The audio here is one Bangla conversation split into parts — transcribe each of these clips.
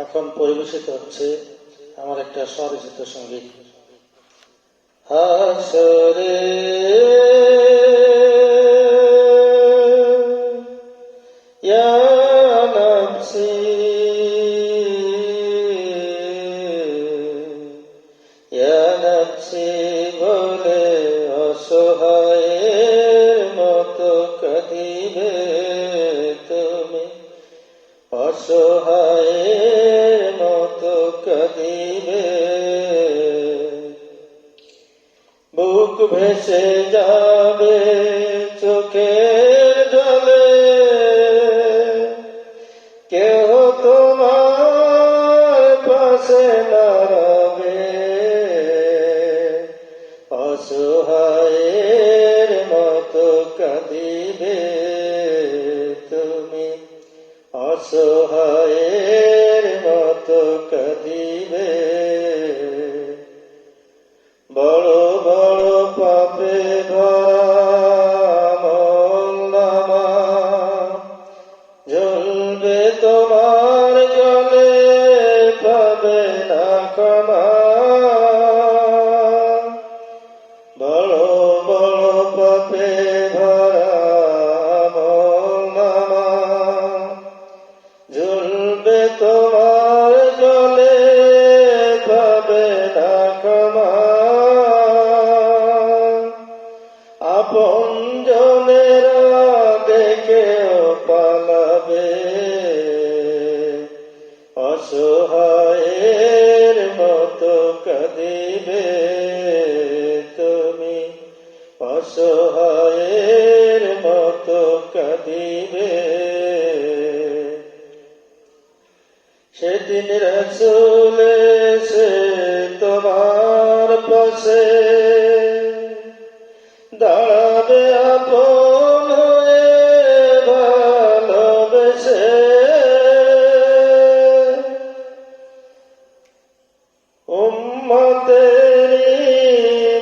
এখন পরিবেশিত হচ্ছে আমার একটা স্বরচিত সংগীত। হাসরে বলে অসহায়ের মতো তুমি। অসহায়ের বুক ভেসে যাবে চোখের জলে। কেহ তোমার পাশে দাঁড়াবে। অসহায়ের মতো কাঁদিবে তুমি। অসহায়ের মতো ভরা মামা জ্বলবে তোমার জলে পাবে না ক্ষমা আপন জনেরা সেদিন রসুলে সে তোমার পাশে দাঁড়াবে আপন ভালোবেসে। উম্মতেরি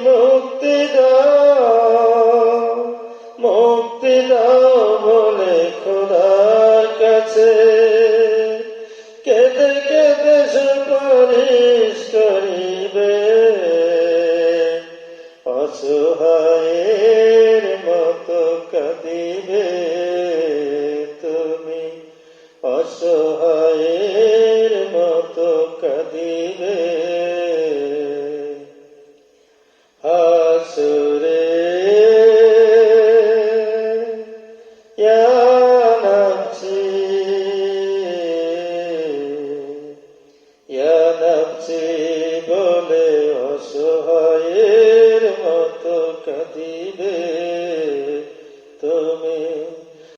মুক্তি দাও মুক্তি দাও বলে খোদার কাছে। সুপারিশ করিবে। অসহায়ের মতো কাঁদিবে। বলে অসহায়ের মতো কাঁদিবে